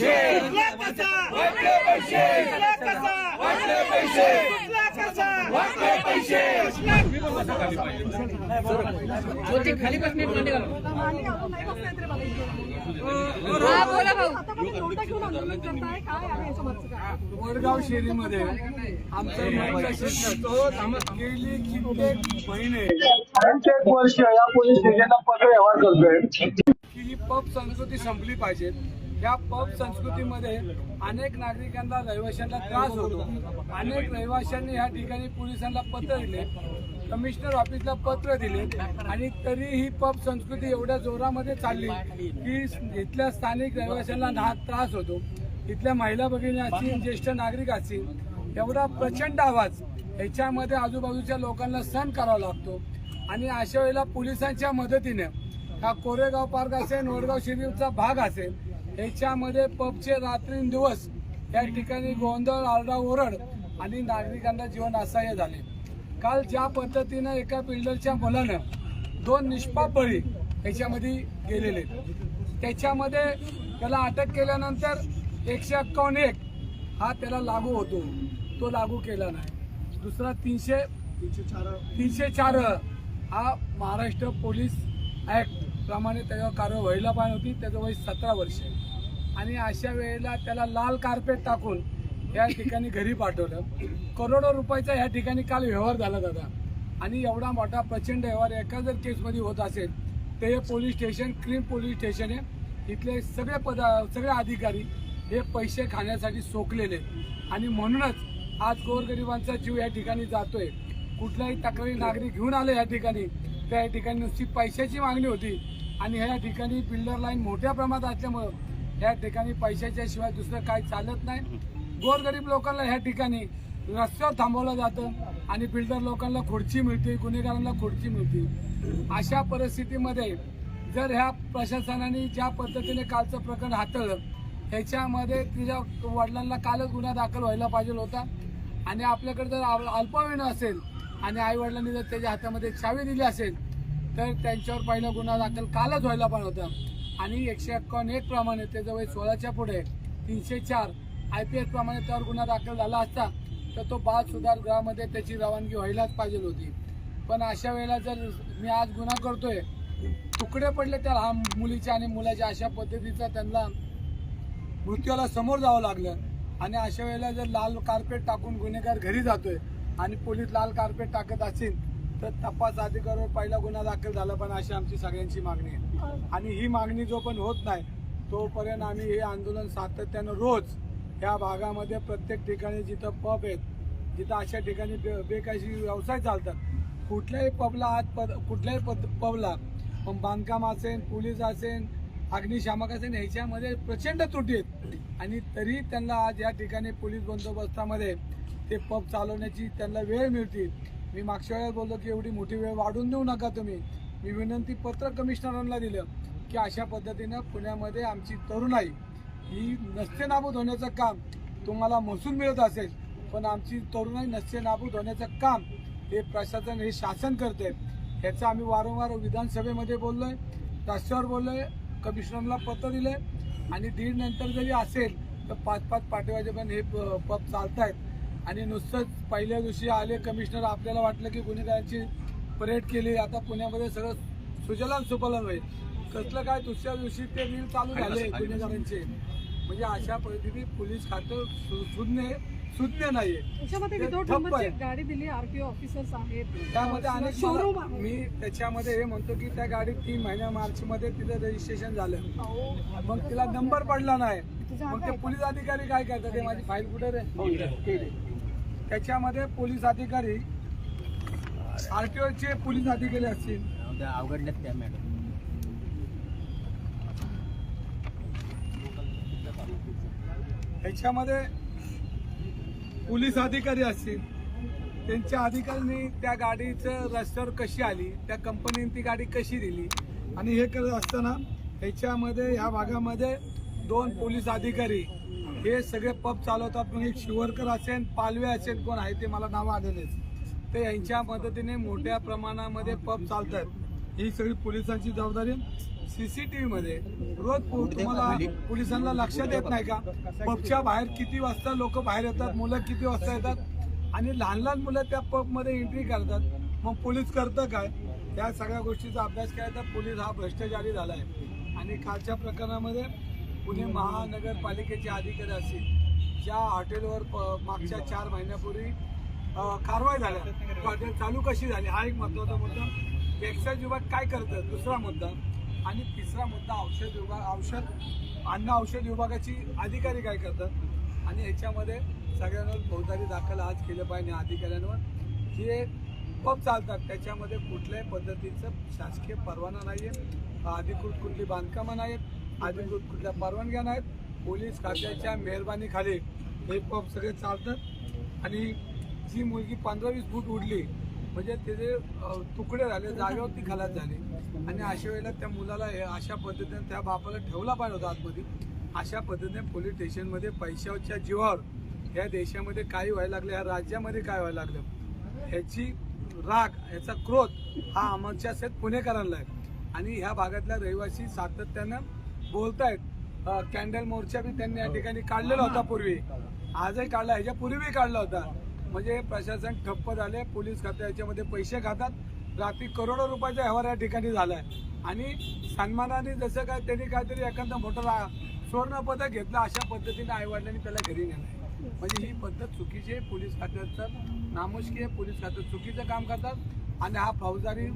पैसे. सुटला कसा? वाटले पैसे. सुटला कसा? वाटले पैसे. कसा वाटले हा नोटा काय वडगाव शेरीमध्ये आमचा गेली कित्येक महिने कित्येक वर्ष या पोलीस स्टेशनला पत्र व्यवहार करतोय. की ही पब संस्कृती संपली पाहिजे. या पब संस्कृतीमध्ये अनेक नागरिकांना रहिवाशांना त्रास होतो. अनेक रहिवाशांनी या ठिकाणी पोलिसांना पत्र दिले कमिशनर ऑफिसला पत्र दिले आणि तरी ही पब संस्कृती एवढ्या जोरामध्ये चालली की इथल्या स्थानिक रहिवाशांना ना त्रास होतो. इथल्या महिला भगिनी असतील ज्येष्ठ नागरिक असतील एवढा प्रचंड आवाज ह्याच्यामध्ये आजूबाजूच्या लोकांना सहन करावा लागतो. आणि अशा वेळेला पोलिसांच्या मदतीने हा कोरेगाव पार्क असेल नोडगाव शिबिरचा भाग असेल ह्याच्यामध्ये पबचे रात्रींदिवस या ठिकाणी गोंधळ आरडाओरड आणि नागरिकांना जीवन असह्य झाले. काल ज्या पद्धतीनं एका बिल्डरच्या मुलानं दोन निष्पाप बळी ह्याच्यामध्ये गेलेले. त्याच्यामध्ये त्याला अटक केल्यानंतर एकशे एक्कावन्न एक हा त्याला लागू होतो. तो लागू केला नाही. दुसरा तीनशे तीनशे चार हा महाराष्ट्र पोलीस ऍक्ट प्रमाणे त्याच्यावर कारवाई व्हायला पाहिजे होती त्याचं वय सतरा वर्ष आहे. आणि अशा वेळेला त्याला लाल कार्पेट टाकून या ठिकाणी घरी पाठवलं. करोडो रुपयाचा या ठिकाणी काल व्यवहार झाला दादा. आणि एवढा मोठा प्रचंड व्यवहार एका जर केसमध्ये होत असेल तर हे police station cream police station आहे इथले सगळे पदा सगळे अधिकारी हे पैसे खाण्यासाठी सोकलेले आणि म्हणूनच आज गोरगरिबांचा जीव या ठिकाणी जातोय. कुठलाही तक्रारी नागरिक घेऊन आले या ठिकाणी त्या ठिकाणी नुसती पैशाची मागणी होती. आणि ह्या ठिकाणी बिल्डर लाईन मोठ्या प्रमाणात असल्यामुळं या ठिकाणी पैशाच्या शिवाय दुसरं काही चालत नाही. गोरगरीब लोकांना ह्या ठिकाणी रस्त्यावर थांबवलं जातं आणि बिल्डर लोकांना खुर्ची मिळते गुन्हेगारांना खुर्ची मिळते. अशा परिस्थितीमध्ये जर ह्या प्रशासनाने ज्या पद्धतीने कालचं प्रकरण हाताळलं ह्याच्यामध्ये तिच्या वडिलांना कालच गुन्हा दाखल व्हायला पाहिजे होता. आणि आपल्याकडे जर अल- असेल आणि आईवडिलांनी जर त्याच्या हातामध्ये चावी दिली असेल तर त्यांच्यावर पहिला गुन्हा दाखल कालच व्हायला पण होता. आणि एकशे एक्कावन्न एक प्रमाणे त्याचं सोळाच्या पुढे तीनशे चार आय पी एस प्रमाणे त्यावर गुन्हा दाखल झाला असता तर तो बाल सुधार गृहामध्ये त्याची रवानगी व्हायलाच पाहिजे होती. पण अशा वेळेला जर मी आज गुन्हा करतोय तुकडे पडले तर हा मुलीच्या आणि मुलाच्या अशा पद्धतीचा त्यांना मृत्यूला समोर जावं लागलं. आणि अशा वेळेला जर लाल कार्पेट टाकून गुन्हेगार घरी जातोय आणि पोलीस लाल कार्पेट टाकत असतील तर तपास अधिकाऱ्यावर पहिला गुन्हा दाखल झाला पण अशी आमची सगळ्यांची मागणी आहे. आणि ही मागणी जो पण होत नाही तोपर्यंत आम्ही हे आंदोलन सातत्यानं रोज या भागामध्ये प्रत्येक ठिकाणी जिथं पब आहेत जिथं अशा ठिकाणी बे- बेकायदेशीर व्यवसाय चालतात कुठल्याही पबला आज पद कुठल्याही पद पबला मग बांधकाम असेल पोलीस असेल अग्निशामक असेल ह्याच्यामध्ये प्रचंड त्रुटी आहेत. आणि तरी त्यांना आज या ठिकाणी पोलीस बंदोबस्तामध्ये ते पब चालवण्याची त्यांना वेळ मिळते. मी मागच्या वेळेला बोललो की एवढी मोठी वेळ वाढून देऊ नका तुम्ही. मी विनंती पत्र कमिशनरांना दिलं की अशा पद्धतीनं पुण्यामध्ये आमची तरुणाई ही नसते नाबूद होण्याचं काम तुम्हाला महसूल मिळत असेल पण आमची तरुणाई नसते नाबूद होण्याचं काम हे प्रशासन हे शासन करते. ह्याचं आम्ही वारंवार विधानसभेमध्ये बोललो आहे राष्ट्रावर बोललो आहे कमिशनरला पत्र दिले आणि दीड नंतर जरी असेल तर पाच पाच पाठीवाजेपर्यंत हे प- चालत आहेत आणि नुसतंच पहिल्या दिवशी आले कमिशनर आपल्याला वाटलं की गुन्हेगारांची परेड केली. आता पुण्यामध्ये सगळं सुजलाम सुफलाम होईल कसलं काय दुसऱ्या दिवशी ते रील चालू झाले गुन्हेगारांचे. म्हणजे अशा परिस्थितीत पोलीस खातं सुज्ञ सुज्ञ नाहीये. त्याच्यामध्ये ते विदाउट ठप्प नंबरची आहे. गाडी दिली आरटीओ ऑफिसर्स आहेत. त्यामध्ये अनेक मी त्याच्यामध्ये हे म्हणतो की त्या गाडीत तीन महिन्या मार्च मध्ये तिचं रजिस्ट्रेशन झालं मग तिला नंबर पडला नाही. मग ते पोलीस अधिकारी काय करतात? ते माझी फाईल कुठे रे? त्याच्यामध्ये पोलीस अधिकारी आरटीओचे पोलीस अधिकारी असतील. अवघडल्यात त्या मॅडम. ह्याच्यामध्ये पोलीस अधिकारी असतील. त्यांच्या अधिकाऱ्यांनी त्या गाडीचं रस्त्यावर कशी आली त्या कंपनीने ती गाडी कशी दिली आणि हे करत असताना ह्याच्यामध्ये ह्या भागामध्ये दोन पोलीस अधिकारी हे सगळे पब चालवतात. मग एक शिवरकर असेल पालवे असेल कोण आहे ते मला नावं आलेलेच तर यांच्या मदतीने मोठ्या प्रमाणामध्ये पब चालतात. ही सगळी पोलिसांची जबाबदारी सीसीटीव्ही मध्ये रोज तुम्हाला पोलिसांना लक्षात येत नाही का? पबच्या बाहेर किती वाजता लोक बाहेर येतात मुलं किती वाजता येतात? आणि लहान लहान मुलं त्या पबमध्ये एंट्री करतात. मग पोलीस करतं काय? या सगळ्या गोष्टीचा अभ्यास केला तर पोलीस हा भ्रष्टाचारी झाला आहे आणि कालच्या प्रकरणामध्ये पुणे महानगरपालिकेचे अधिकारी असतील ज्या हॉटेलवर प- मागच्या चार महिन्यापूर्वी कारवाई झाल्या. हॉटेल चालू कशी झाली? हा एक महत्त्वाचा मुद्दा. एक्साईज विभाग काय करतं? दुसरा मुद्दा. आणि तिसरा मुद्दा औषध विभाग औषध अन्न औषध विभागाची अधिकारी काय करतात? आणि याच्यामध्ये सगळ्यांवर फौजदारी दाखल आज केलं पाहिजे अधिकाऱ्यांवर. जे पब चालतात. त्याच्यामध्ये कुठल्याही पद्धतीचं शासकीय परवाना नाही आहे अधिकृत कुठली बांधकामं नाहीत अधिकृत कुठल्या परवानग्या नाहीत. पोलीस खात्याच्या मेहरबानीखाली हे पब सगळे चालतात. आणि जी मुलगी पंधरा वीस फूट उडली म्हणजे त्याचे तुकडे झाले जागेवरती खालात झाले. आणि अशा वेळेला त्या मुलाला हे अशा पद्धतीने त्या बापाला ठेवला पाहिजे होता आतमध्ये. अशा पद्धतीने पोलीस स्टेशनमध्ये पैशाच्या जीवावर या देशामध्ये काय व्हायला लागलं या राज्यामध्ये काय व्हायला लागलं ह्याची राग ह्याचा क्रोध हा आमच्या सेत पुणेकरांना आहे. आणि ह्या भागातल्या रहिवासी सातत्यानं बोलतायत. कॅन्डल मोर्चा बी त्यांनी या ठिकाणी काढलेला होता पूर्वी. आजही काढला ह्याच्या पूर्वी काढला होता. म्हणजे प्रशासन ठप्प झाले पोलीस खाते याच्यामध्ये पैसे खातात. रात्री करोडो रुपयाचा व्यवहार या ठिकाणी झालाय. आणि सन्मानाने जसं काय त्यांनी काहीतरी एखादा मोठा रा- सुवर्ण पदक घेतलं अशा पद्धतीने आईवडिलांनी त्याला घरी नेलं म्हणजे ही पद्धत चुकीची आहे. पोलीस खात्याचं नामुष्की आहे. पोलीस खात्यात चुकीचं काम करतात. आणि हा फौजदारी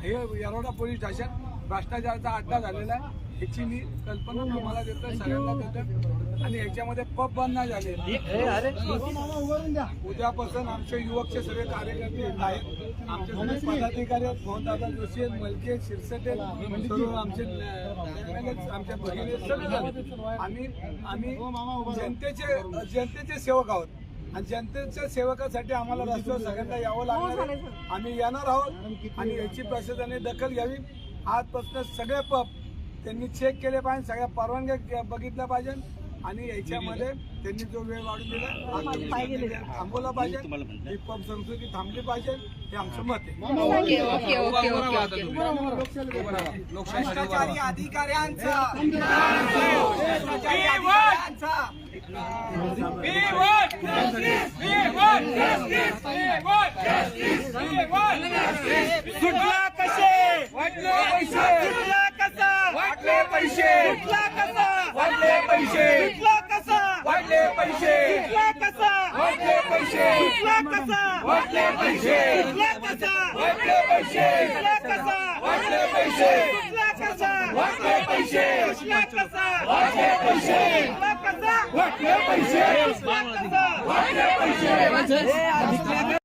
हे येरोडा पोलीस स्टेशन भ्रष्टाचाराचा अड्डा झालेला आहे. ह्याची मी कल्पना तुम्हाला देतो सगळ्यांना देतो आणि ह्याच्यामध्ये पब बंद नाही झाले. उद्यापासून आमचे युवकचे सगळे कार्यकर्ते आहेत. आमचे सगळे पदाधिकारी आहेत मोहनदादा जोशी आहेत मलके आहेत, शिरसटे आहेत, सर्व आमचे आमच्या भगिनी आहेत, सगळे झाले. आम्ही आम्ही जनतेचे जनतेचे सेवक आहोत. आणि जनतेच्या सेवकासाठी आम्हाला रस्त्यावर सगळ्यांना यावं लागणार आहे. आम्ही येणार आहोत. आणि याची प्रशासनाने दखल घ्यावी. आजपासून सगळे पब त्यांनी चेक केले पाहिजे सगळ्या परवानग्या बघितल्या पाहिजे आणि याच्यामध्ये त्यांनी जो वेळ वाढून दिला थांबवला पाहिजे. ही पब संस्कृती थांबली पाहिजे हे आमचं मत आहे. Okay okay okay okay okay भ्रष्टाचारी अधिकाऱ्यांचा. भ्रष्टाचारी अधिकाऱ्यांचा. सुटला कसे वाटले पैसे सुटला कसा वाटले पैसे सुटला कसा वाटले पैसे सुटला कसा वाटले पैसे सुटला कसा वाटले पैसे सुटला कसा वाटले पैसे सुटला कसा वाटले पैसे कसा वाटले पैसे कसा वाटले पैसे कसा वाटले पैसे कसा वाटले पैसे वाटले पैसे